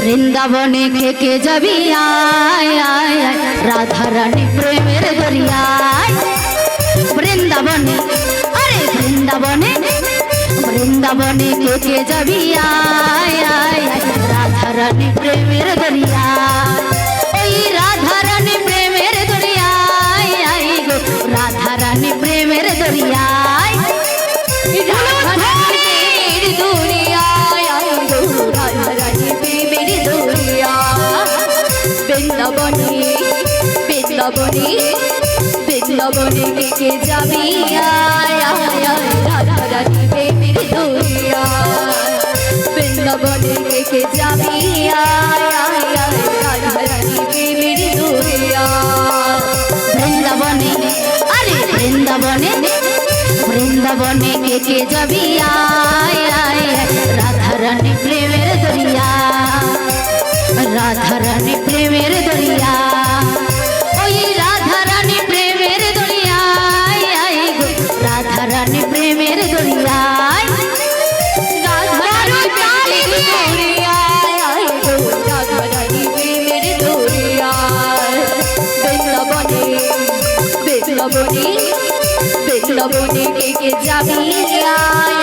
বৃন্দাবনে কে কে যাবি, আয় আয় রাধা রানী প্রেমের দরিয়ায়। বৃন্দাবনে, আরে বৃন্দাবনে বৃন্দাবনে কে কে যাবি, আয় আয় রাধা রানী প্রেমের দরিয়ায়। বৃন্দাবনে বৃন্দাবনে কে কে যাবি আয় আয় আয় রাধা রানী প্রেমের দরিয়ায় বৃন্দাবনে কে কে যাবি আয় আয় আয় রাধা রানী প্রেমের দরিয়ায় বৃন্দাবনে আরে বৃন্দাবনে বৃন্দাবনে কে কে যাবি আয় আয় আয়, রাধা রানী প্রেমের দরিয়া রাধা রানী প্রেমের দরিয়া যাবি আয়।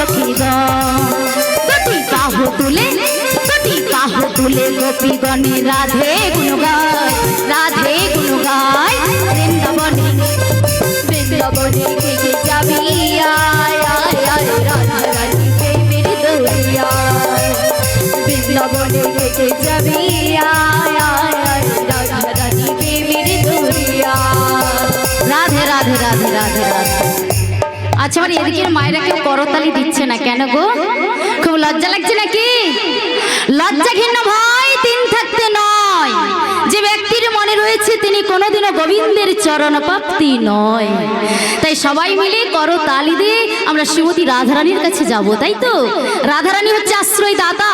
সখীগণ দুটি বাহু তুলে দুটি বাহু তুলে গোপীগণে রাধে গুণ গায় রাধে গুণ গায় বৃন্দাবনে বৃন্দাবনে কে কে যাবি আয় আয় আয় রাধা রানী প্রেমের দরিয়ায় বৃন্দাবনে কে কে যাবি আয় আয় আয় রাধা রানী প্রেমের দরিয়ায় রাধে রাধে রাধে রাধে রাধে আচ্ছা আমার এদিকের মায়েরা কেউ করতালি দিচ্ছে না কেন গো? খুব লজ্জা লাগছে নাকি? লজ্জা ঘিন্ন ভয় তিন থাকতে নয় তিনি কোনোদিনও গোবিন্দের চরণ প্রাপ্তি নয়। তাই সবাই মিলে করো তালি দিয়ে আমরা শ্রীমতী রাধারানীর কাছে যাব তাই তো? রাধারানী হচ্ছে আশ্রয় দাতা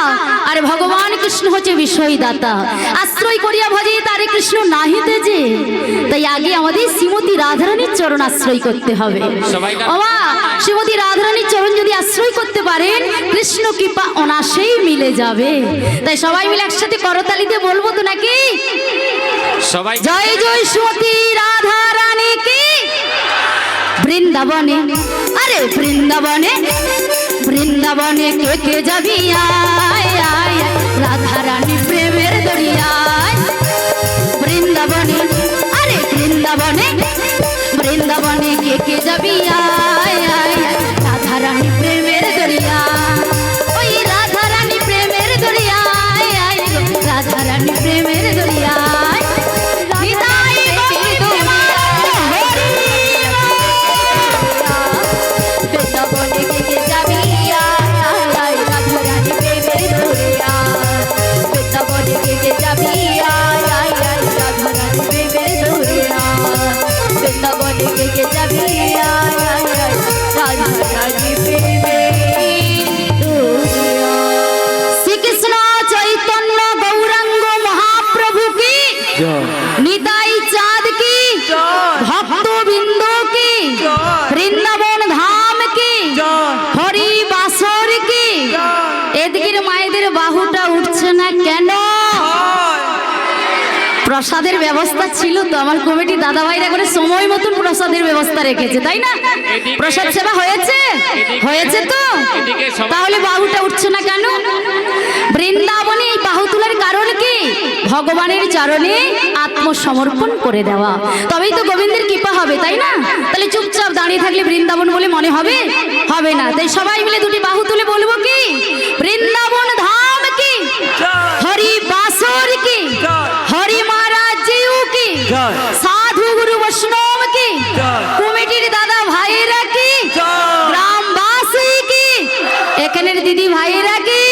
আর ভগবান কৃষ্ণ হচ্ছে বিষয় দাতা আশ্রয় করিয়া ভজে তারে কৃষ্ণ নাহিতে যে তাই আগে আমাদের শ্রীমতী রাধারানীর চরণ আশ্রয় করতে হবে। ওমা শ্রীমতী রাধারানীর চরণ যদি আশ্রয় করতে পারেন কৃষ্ণ কৃপা অনাসেই মিলে যাবে। তাই সবাই মিলে একসাথে করতালিতে বলব তো নাকি? সবাই জয় জয় জয়সতী রাধা রানী কি? বৃন্দাবনে। আরে বৃন্দাবনে বৃন্দাবনে কে কে যাবি? আয় আয় রাধা রানী প্রেমের দরিয়ায়। বৃন্দাবনে আরে বৃন্দাবনে বৃন্দাবনে কে কে যাবি? আয়, প্রসাদের ব্যবস্থা ছিল তো আমার কমিটি দাদা ভাইরা করে সময় মতন প্রসাদের ব্যবস্থা রেখেছে, তাই না? প্রসাদ সেবা হয়েছে? হয়েছে তো? তাহলে বাহুটা উঠছে না কেন? বৃন্দাবনে এই বাহু তোলার কারণ কি? ভগবানের চরণে আত্মসমর্পণ করে দেওয়া। তবেই তো গোবিন্দের কৃপা হবে, তাই না? তাহলে চুপচাপ দাঁড়িয়ে থাকলে বৃন্দাবন বলে মনে হবে? হবে না। তাই সবাই মিলে দুটি বাহু তুলে বলব কি? বৃন্দাবন ধাম কি? হরি বাসর কি? সাধু গুরু বৈষ্ণব কি? কমিটির দাদা ভাইরা কি। গ্রামবাসী কি? এখানের দিদি ভাইরা কি?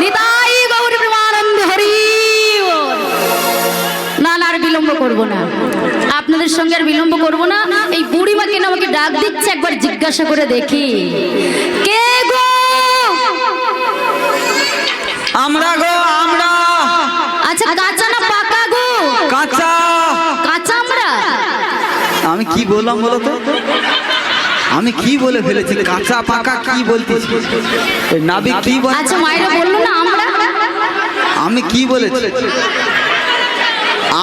নিতাই গৌর প্রেমানন্দ হরি না না আর বিলম্ব করব না। আপনাদের সঙ্গে আর বিলম্ব করব না। এই বুড়িমা কেন আমাকে ডাক দিচ্ছে একবার জিজ্ঞাসা করে দেখি। কে গো? আমরা গো আমরা বললাম বলো তো আমি কি বলে ফেলেছি? কাঁচা পাকা কি বলতেছি? নাবি কি আচ্ছা মায়েরা বলল না আমরা? আমি কি বলেছি?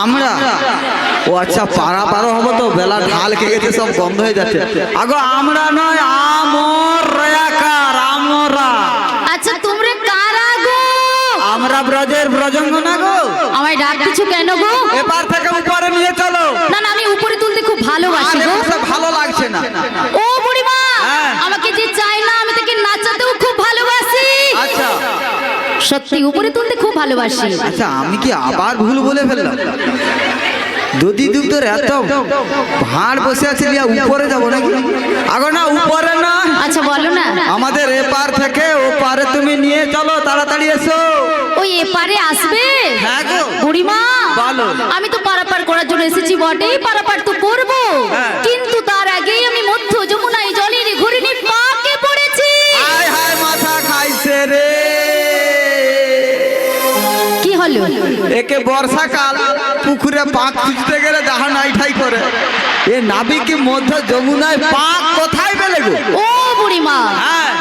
আমরা? ও আচ্ছা পাড়া পারো হব তো বেলা ঢাল খেয়ে গেছে সব বন্ধ হয়ে যাচ্ছে। আগো আমরা নয় আমর আমরা। আচ্ছা তোমরা কারা গো? আমরা ব্রজের ব্রজঙ্গ না গো? আমায় ডাক দিছো কেন গো? এবার সত্যি উপরে তুলতে খুব ভালোবাসি। আচ্ছা আমি কি আবার ভুল বলে ফেললাম? দুদি দুধ তোর এত ভাঁড় বসে আছে লিয়া উপরে যাব নাকি? আগো না উপরে না। আচ্ছা বলো না। আমাদের এপার থেকে ও পারে তুমি নিয়ে চলো তাড়াতাড়ি এসো। ওই এপারে আসবে? হ্যাঁ গো। বুড়িমা বলো। আমি তো পারাপার করার জন্য এসেছি বটেই পারাপার তো করব। হ্যাঁ। কিন্তু একে বর্ষাকাল পুকুরে পাক খুঁজতে গেলে যাহা নাই ঠাই করে। এ নাবিকে মধ্য যমুনায় পাক কোথায় পেলে গো? ও বুড়িমা হ্যাঁ।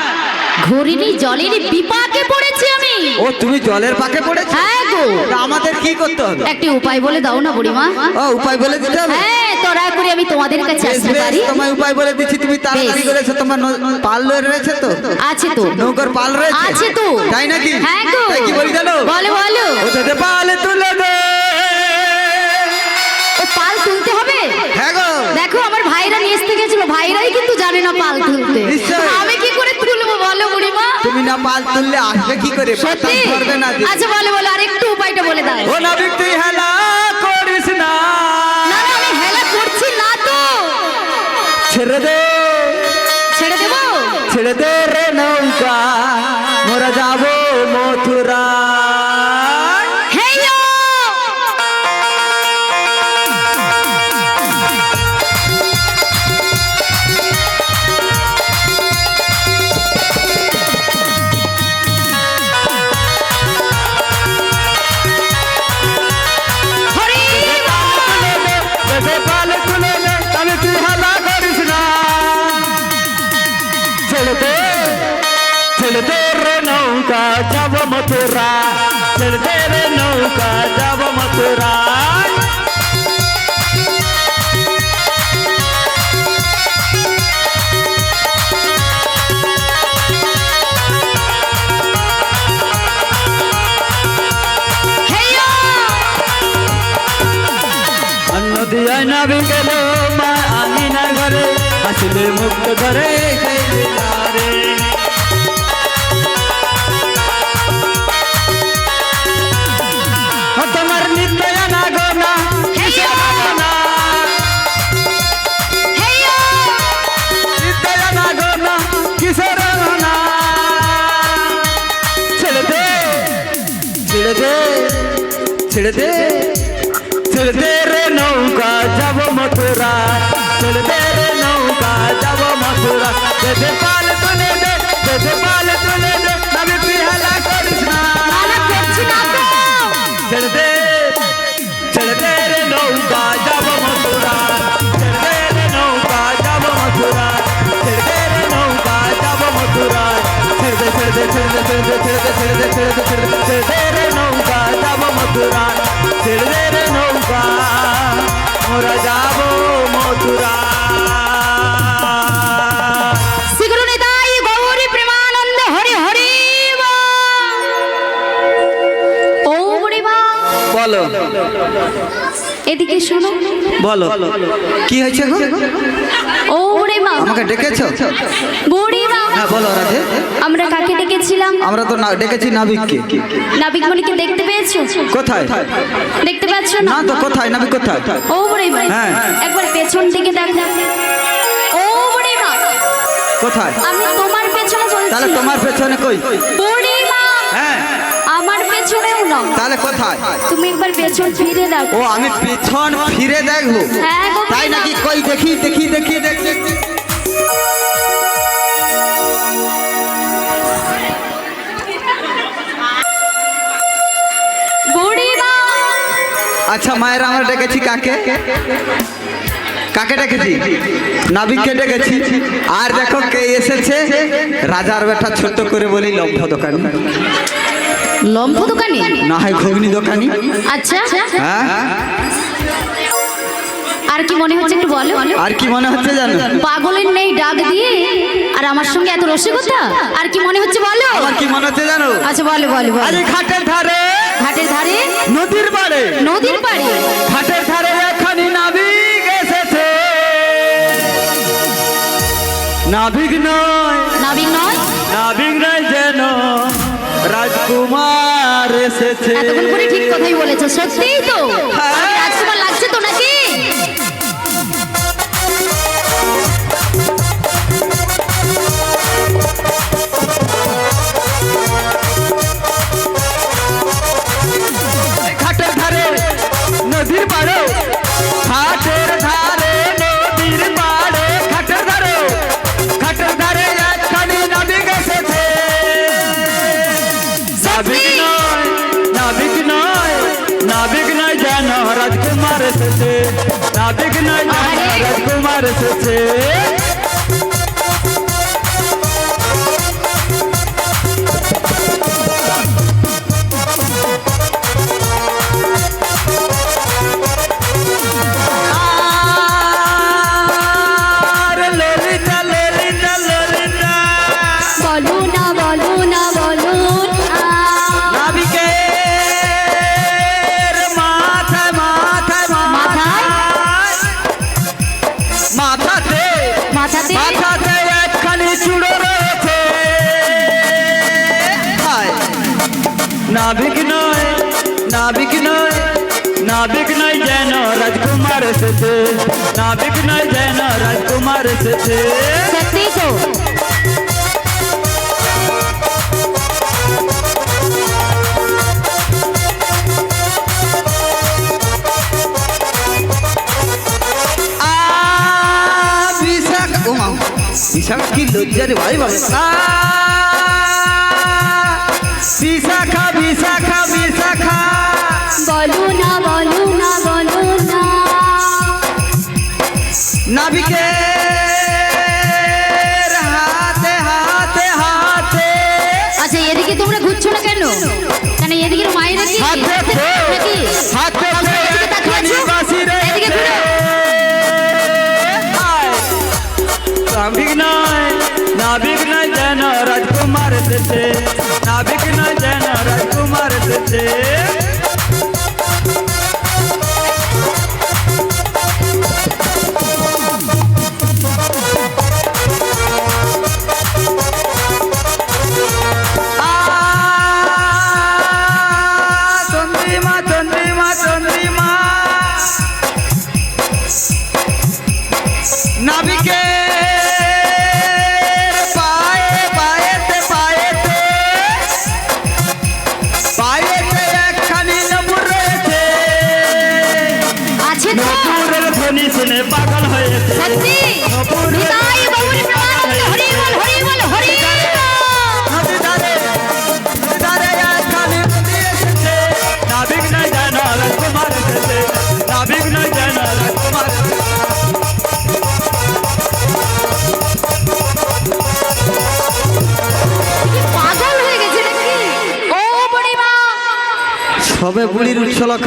ঘুরিনি জলের বিপাকে পড়েছি আমি। ও তুমি জলের পাকে পড়েছো? হ্যাঁ গো। তা আমাদের কি করতে হবে? একটি উপায় বলে দাও না বুড়িমা। ও উপায় বলে দিতে হবে? হ্যাঁ তোরা করে আমি তোমাদের কাছে আসতে পারি। তোমায় উপায় বলে দিচ্ছি তুমি তাড়াতাড়ি বেশ। করে তোমার পাল রয়েছে তো? আছে তো। নৌকার পাল রয়েছে? আছে তো। তাই নাকি? হ্যাঁ গো। কি বলি জানো? বলো বলো। ও তোদের পাল তুলে দে। ও পাল তুলতে হবে? হ্যাঁ গো। দেখো আমার ভাইরা নিয়ে আসতে গেছিল। ভাইরাই কিন্তু জানে না পাল তুলতে। আমি কি করে তুলবো বলো বুড়িমা? তুমি না পাল তুললে আসবে কি করে? সত্যি? ধরবে না আচ্ছা বলো বলো আরেকটু উপায়টা বলে দাও। ও নাবিক তুই হেলা করিস না। ছেড়ে দে। রায় নদী নবী গেল মা আমি না ঘরে আসলে মুক্ত ঘরে মথুরা দে পাল তুলে দে দে পাল তুলে দে আমি পিহালা করিস না না, না, করছি না এদিকে শোনো। বলো কি হয়েছে গো? ও ওরে মা। আমাকে ডেকেছো? বুড়ি মা হ্যাঁ বলো রাধে। আমরা কাকে ডেকেছিলাম? আমরা তো না ডেকেছি নাবিককে। নাবিকমণিকে দেখতে পেয়েছ? কোথায়? দেখতে পাচ্ছ না? না তো কোথায়? নাবিক কোথায়? ও বুড়ি মা। হ্যাঁ। একবার পেছন দিকে দেখো। ও বুড়ি মা। কোথায়? আমি তোমার পেছনে চলছি। তাহলে তোমার পেছনে কই? বুড়ি পেছনেও তাহলে কোথায়? তুমি একবার পেছন ফিরে দেখো। ও আমি পেছন ফিরে দেখব? হ্যাঁ তাই নাকি কই দেখি দেখি দেখি দেখি। আচ্ছা মায়ের আমরা ডেকেছি কাকে? কাকে ডেকেছি? নাবিককে ডেকেছি। আর দেখো কে এসেছে। রাজার বেটা ছোট্ট করে বলি লম্ফ দোকানি। লম্ফ দোকানে? না হয় ঘুগনি দোকানি। আচ্ছা। হ্যাঁ? আর কি মনে হচ্ছে একটু বলো? আর কি মনে হচ্ছে জানো? পাগলের নেই ডাক দিয়ে আর আমার সঙ্গে এত রসিকতা? আর কি মনে হচ্ছে বলো? আমার কি মনে হচ্ছে জানো? আচ্ছা বলো বলো বলো। আজ ঘাটের ধারে। ঘাটের ধারে? নদীর পাড়ে। নদীর পাড়ে? ঘাটের ধারে এখানে নাবিক এসেছে। নাবিক নয়। নাবিক নয়? রাজকুমার এসেছে। এতক্ষণ করে ঠিক কথাই বলেছে সত্যিই তো। এসেছে মাথাতে মাথাতে একখানি চূড়ো রয়েছে। নাবিক নয় নাবিক নয় নাবিক নয় যেন রাজকুমার এসেছে। নাবিক নয় যেন রাজকুমার এসেছে। সত্যি তো। বিশাখা কি লজ্জা রে ভাই। বাবা বলো না বলো না বলো না নাবিকে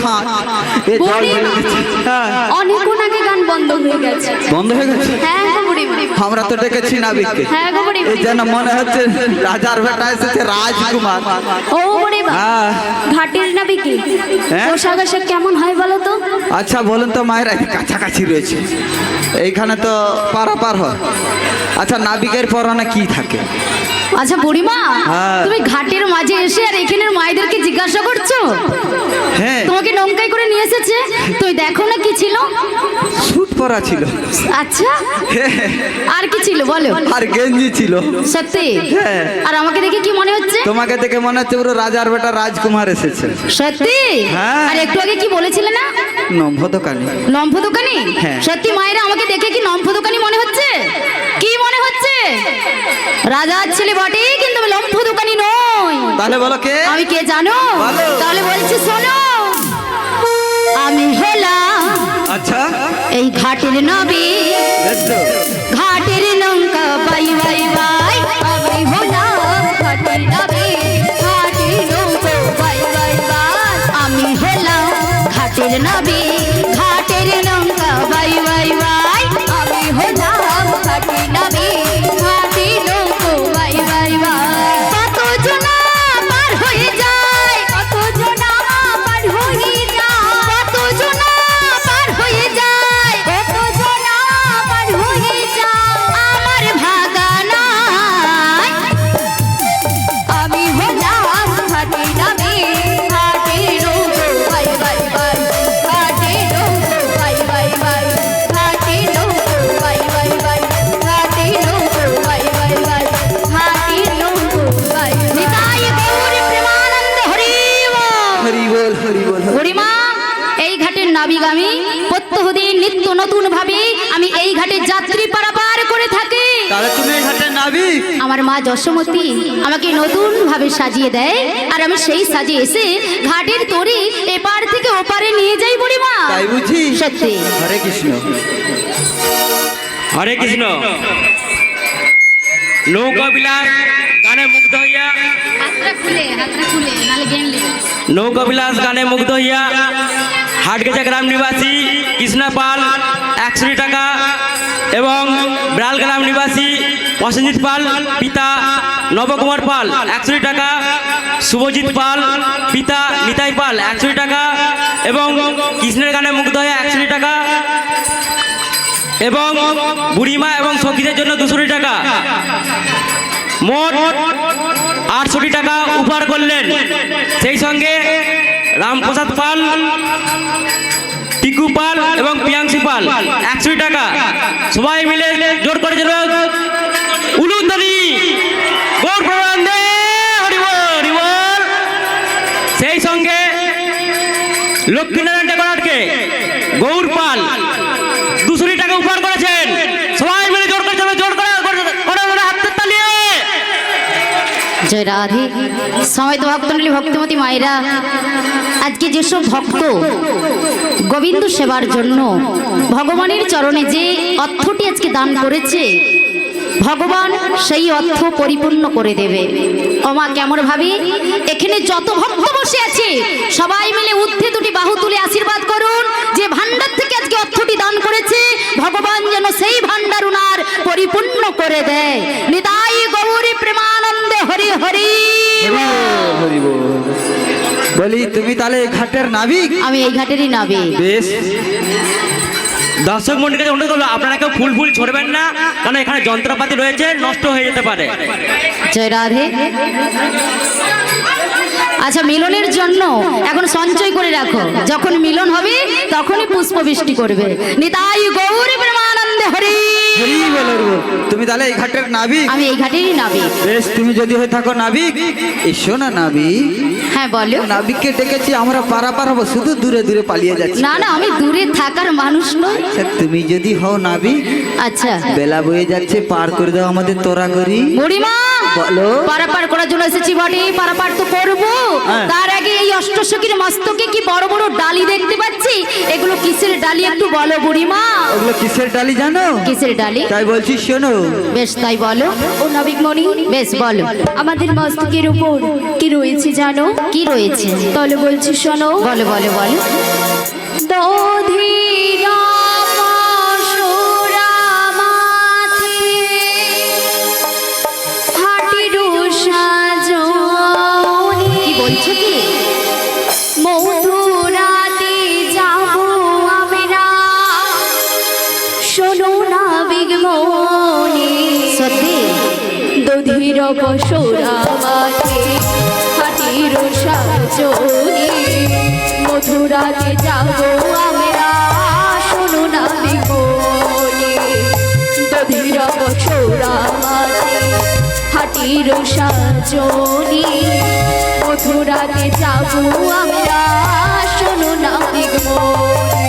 খান এ জল হ্যাঁ, অনেকক্ষণ আগে গান বন্ধ হয়ে গেছে। বন্ধ হয়ে গেছে? হ্যাঁ আমরা তো ডেকেছি না বিকে এই যেন মনে হচ্ছে রাজার বেটা এসেছে রাজকুমার। ও হ্যাঁ ঘাটের নাবিকে হ্যাঁ? পোশাক আশাক কেমন হয় বলো তো? আচ্ছা বলুন তো মায়ের কাছাকাছি রয়েছে। এইখানে তো পারাপার হয়। আচ্ছা নাবিকের পরনে কি থাকে? আচ্ছা বুড়িমা হ্যাঁ। তুমি ঘাটের মাঝে এসে আর এখানের মায়েদেরকে জিজ্ঞাসা করছ? হ্যাঁ। তোমাকে নৌকায় করে নিয়ে এসেছে? তুই দেখো না কি ছিল? পরা ছিল। আচ্ছা? আর কি ছিল বলো। আর গেঞ্জি ছিল। সত্যি? হ্যাঁ। আর আমাকে দেখে কি মনে হচ্ছে? তোমাকে দেখে মনে হচ্ছে পুরো রাজার বেটা রাজকুমার এসেছে। সত্যি? হ্যাঁ। আর একটু আগে কি বলেছিলে না? নম্ভ দোকানে লম্ফ দোকানি হ্যাঁ। সত্যি মায়েরা আমাকে দেখে কি লম্ফ দোকানি মনে হচ্ছে? কি মনে হচ্ছে? রাজার ছেলে বটে কিন্তু আমি লম্ফ দোকানি নই। তাহলে বলো কে? আমি কে জানো? তাহলে বলছি শোনো। আমি হলাম আচ্ছা। এই ঘাটের নবী ঘাটের নৌকা বাই বাই বাই আমি হলাম ঘাটের নবী ঘাটের নৌকা বাই বাই বাই আমি হলাম ঘাটের নবী। নাবিগামী প্রত্যহদিন নিত্য নতুন ভাবে আমি এই ঘাটে যাত্রী পারাপার করে থাকি। তাহলে তুমি এই ঘাটের নাবিক আমার মা যশোমতী আমাকে নতুন ভাবে সাজিয়ে দেয় আর আমি সেই সাজে এসে ঘাটের তরি এপার থেকে ওপারে নিয়ে যাই বুড়িমা। তাই বুঝি? সত্যি। হরে কৃষ্ণ। হরে কৃষ্ণ। নৌকা বিলাস গানে মুগ্ধ হইয়া। নৌকা বিলাস গানে মুগ্ধ হইয়া। হাটগেছা গ্রাম নিবাসী কৃষ্ণা পাল একশো টাকা এবং ব্রাল গ্রাম নিবাসী প্রসেনজিৎ পাল পিতা নবকুমার পাল একশো টাকা, শুভজিৎ পাল পিতা নিতাই পাল একশো টাকা এবং কৃষ্ণের গানে মুগ্ধ হয়ে একশো টাকা এবং বুড়িমা এবং সখীদের জন্য দুশো টাকা। মোট আটশোটি টাকা উপহার করলেন। সেই সঙ্গে রামপ্রসাদ পাল, টিকু পাল এবং প্রিয়াংশী পাল। একশো টাকা। সবাই মিলে জোর করে যেন উলুধ্বনি, গৌর সেই সঙ্গে লক্ষ্মীনারায়ণ জয় রাধে। সময় তো ভক্তমণ্ডলী, ভক্তিমতী মায়েরা, আজকে যেসব ভক্ত গোবিন্দ সেবার জন্য ভগবানের চরণে যে অর্থটি আজকে দান করেছে, ভগবান সেই অর্থ পরিপূর্ণ করে দেবে। অমা কেমন ভাবে? এখানে যত ভক্ত বসে আছে, সবাই মিলে ঊর্ধ্বে দুটি বাহু তুলে আশীর্বাদ করুন, যে ভান্ডার থেকে আজকে অর্থটি দান করেছে, ভগবান যেন সেই ভান্ডার উনার পরিপূর্ণ করে দেয়। নিতাই গৌরী প্রেমানন্দে হরি হরি হরি বলি। তুমি তাহলে এই ঘাটের নাবিক? আমি এই ঘাটেরই নাবে বেশ। দর্শক মন্ডলীর কাছে অনুরোধ করব আপনারা কেউ ফুল ফুল ছড়বেন না কারণ এখানে যন্ত্রপাতি রয়েছে নষ্ট হয়ে যেতে পারে। জয় রাধে। আচ্ছা মিলনের জন্য এখন সঞ্চয় করে রাখো। যখন মিলন হবে তখনই পুষ্প বৃষ্টি করবে। নিতাই গৌরী প্রেমানন্দে হরি হরি বল হরি বল তুমি তাহলে এই ঘাটের নাবিক? আমি এই ঘাটেরই নাবিক। বেশ তুমি যদি হয়ে থাকো নাবিক এসো না নাবিক। হ্যাঁ বলো। নাবিককে ডেকেছি আমরা পারাপার হব শুধু দূরে দূরে পালিয়ে যাচ্ছি। না না আমি দূরে থাকার মানুষ নই। আচ্ছা, তুমি যদি হও নাবিক আচ্ছা। বেলা বয়ে যাচ্ছে পার করে দাও আমাদের তোরা করি বলো পারাপার করার জন্য এসেছি বটে পারাপার তো করব। হ্যাঁ। তার আগে এই অষ্টসখীর মস্তকে কি বড় বড় ডালি দেখতে পাচ্ছি? এগুলো কিসের ডালি একটু বলো বুড়িমা? ওগুলো কিসের ডালি জানো? কিসের ডালি? তাই বলছি শোনো। বেশ তাই বলো। ও নাবিকমণি বেশ বলো। আমাদের মস্তকের উপর কি রয়েছে জানো? কি রয়েছে? তাহলে বলছি শোনো বলো বলো বলো। কি মাঠে হাটির সাজনে মধুরাতে যাব আমরা, শোনো না বিমনে দধির বসরা মাঠে হাটির সাজনে মধুরাতে যাব আমরা, শোনো না বিমনে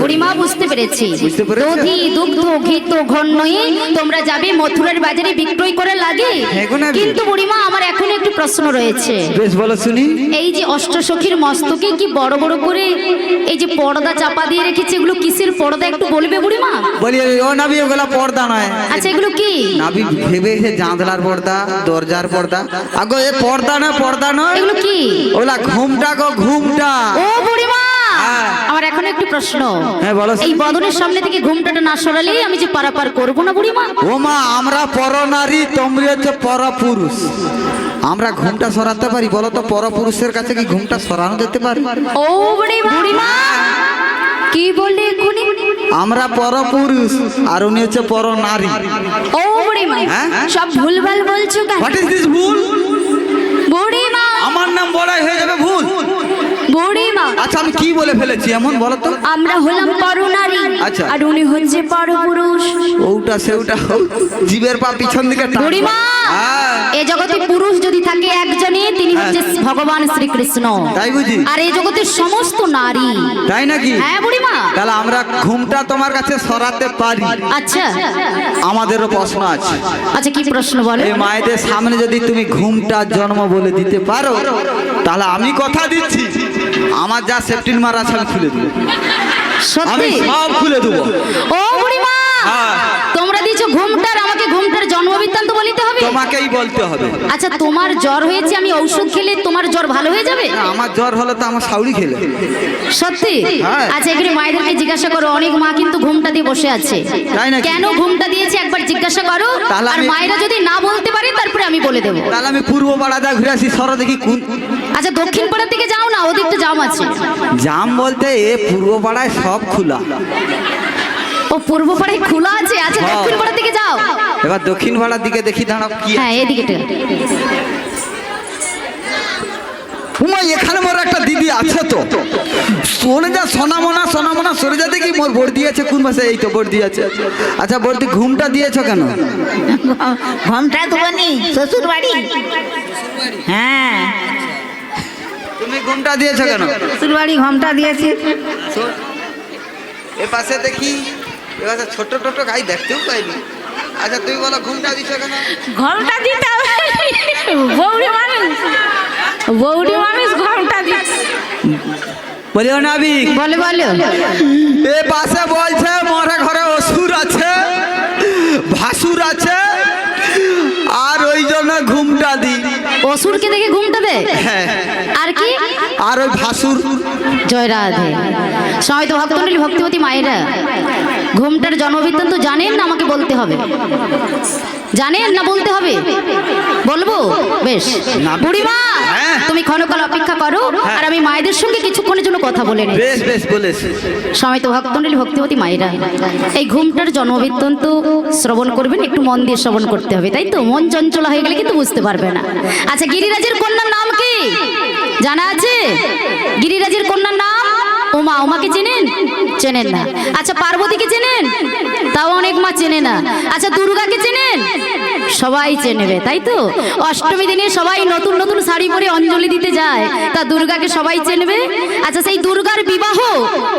বুড়িমা বুঝতে পেরেছি। দধি দুগ্ধ ঘিত ঘন্নই তোমরা যাবে মথুরার বাজারে বিক্রয় করে লাগে। হ্যাঁ। কিন্তু বুড়িমা আমার এখন একটু প্রশ্ন রয়েছে। বেশ বলো শুনি। এই যে অষ্টসখীর মস্তকে কি বড় বড় করে এই যে পর্দা চাপা দিয়ে রেখেছে এগুলো কিসের পর্দা একটু বলবে বুড়িমা? বলি ও নাবি ওগুলা পর্দা নয়। আচ্ছা এগুলো কি? নাবি ভেবে জানলার পর্দা দরজার পর্দা। আগো এ পর্দা না পর্দা নয়। এগুলো কি? ওগুলা ঘুমটা গো ঘুমটা। ও বুড়িমা। আমার এখন একটু প্রশ্ন। হ্যাঁ, বলো। এই বদনের সামনে থেকে ঘুমটাটা না সরালেই আমি যে পারাপার করব না বুড়িমা? ও মা আমরা পরনারী তোমরা হচ্ছে পরপুরুষ। আমরা ঘুমটা সরাতে পারি বলো তো পরপুরুষের কাছে কি ঘুমটা সরানো যেতে পারে? ও বুড়িমা কি বললে এক্ষুনি? আমরা পরপুরুষ আর উনি হচ্ছে পরনারী। ও বুড়িমা হ্যাঁ? সব ভুলভাল বলছো কেন? হোয়াট ইজ দিস ভুল? বুড়িমা। আমার নাম বলাই হয়ে যাবে ভুল। বুড়িমা আচ্ছা আমি কি বলে ফেলেছি? এমন বলো তো। আমরা হলাম পরনারী আচ্ছা। আর উনি হচ্ছে পরপুরুষ। ওটা সেউটা জীবের পা পিছন দিকে। বুড়িমা হ্যাঁ। এ জগতে পুরুষ যদি থাকে একজনই তিনি হচ্ছে ভগবান শ্রীকৃষ্ণ। তাই বুঝি? আর এই জগতে সমস্ত নারী। তাই নাকি? হ্যাঁ বুড়িমা। তাহলে আমরা ঘুমটা তোমার কাছে সরাতে পারি। আচ্ছা। আমাদেরও প্রশ্ন আছে। আচ্ছা কি প্রশ্ন বলো? এই মায়েদের সামনে যদি তুমি ঘুমটা জন্ম বলে দিতে পারো তাহলে আমি কথা দিচ্ছি। আমার যা সেফটিন মার আছে আমি খুলে দেবো। আমি সব খুলে দেবো। ও বুড়িমা হ্যাঁ। তোমরা দিছো ঘুমটা ঘুমটার জন্ম বৃত্তান্ত বলিতে হবে তোমাকেই বলতে হবে। আচ্ছা তোমার জ্বর হয়েছে আমি ঔষধ খেলে তোমার জ্বর ভালো হয়ে যাবে? না, আমার জ্বর হলে তো আমার সাউরি খেলে। সত্যি? হ্যাঁ। আচ্ছা এগুলি মায়েদেরকে জিজ্ঞাসা করো অনেক মা কিন্তু ঘুমটা দিয়ে বসে আছে? কেন ঘুমটা দিয়েছে? একবার জিজ্ঞাসা করো। আর মায়েরা যদি না বলতে পারে তারপরে আমি বলে দেবো। তাহলে আমি পূর্ব পাড়া যা ঘুরে আসি সর দেখি কোন আচ্ছা দক্ষিণ পাড়ার দিকে যাও না ওদিকটা জাম আছে। জাম বলতে এ পূর্ব পাড়ায় সব খোলা। ও পূর্ব পাড়ায় খোলা আছে আচ্ছা। দক্ষিণ পাড়ার দিকে যাও। এবার দক্ষিণ পাড়ার দিকে দেখি দাঁড়াও কি হ্যাঁ এদিকে উমা এখানে মোর একটা দিদি আছে তো। শোনে যা সোনামোনা সোনামোনা সরে যা দেখি মোর বর্দি আছে কোন মাসে এই তো বর্দি আছে। আচ্ছা বর্দি ঘুমটা দিয়েছ কেন? ঘণ্টা দেবনি শ্বশুর বাড়ি হ্যাঁ। তুমি ঘুমটা দিয়েছ কেন? শ্বশুর বাড়ি ঘণ্টা দিয়েছি এ পাশে দেখি। এ পাশে ছোট ছোট গাই দেখতেও পাইনি। আচ্ছা তুমি বলো ঘুমটা দিছো কেন? ঘণ্টা দিতে বৌড়ি মানুষ। বৌড়ি মানুষ ঘণ্টা দিচ্ছে। বলিও না আবি। বলে বলো। এ পাশে বলছে মরে ঘরে অসুর আছে ভাসুর আছে আর ওই জন্য ঘুমটা দি। অসুরকে দেখে ঘুমটা দে হ্যাঁ। আর কি? আর ওই ভাসুর। জয় রাধে। সবাই তো ভক্তমণ্ডলী, ভক্তিমতী মায়েরা। ঘুমটার জন্মবৃত্তান্ত জানেন না আমাকে বলতে হবে। জানেন না বলতে হবে। বলব? বেশ। বুড়িমা হ্যাঁ। তুমি ক্ষণকাল অপেক্ষা করো আর আমি মায়েদের সঙ্গে কিছুক্ষণের জন্য কথা বলে নিই বেশ বেশ বলেছে। সবাই তো ভক্তমণ্ডলী ভক্তিবতী মায়েরা এই ঘুমটার জন্মবৃত্তান্ত শ্রবণ করবেন একটু মন দিয়ে শ্রবণ করতে হবে তাই তো? মন চঞ্চলা হয়ে গেলে কিন্তু বুঝতে পারবে না। আচ্ছা গিরিরাজের কন্যার নাম কি? জানা আছে? গিরিরাজের কন্যার নাম? ওমা ওমাকে চেনেন? চেনেন না। আচ্ছা পার্বতীকে চেনেন? তাও অনেক মা চেনে না। আচ্ছা দুর্গাকে চেনেন? সবাই চেনেবে, তাই তো? অষ্টমী দিনে সবাই নতুন নতুন শাড়ি পরে অঞ্জলি দিতে যায়। তা দুর্গাকে সবাই চেনবে? আচ্ছা সেই দুর্গার বিবাহ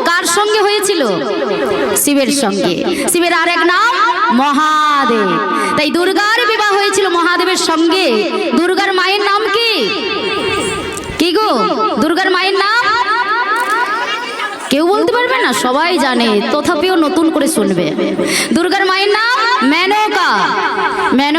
কার সঙ্গে হয়েছিল? শিবের সঙ্গে। শিবের আর এক নাম মহাদেব। তাই দুর্গার বিবাহ হয়েছিল মহাদেবের সঙ্গে। দুর্গার মায়ের নাম কি? কি গো? দুর্গার মায়ের নাম বলতে পারবে না সবাই জানে তথাপিও নতুন করে শুনবে। দুর্গার মায়ের নাম মেনকা। মেনকা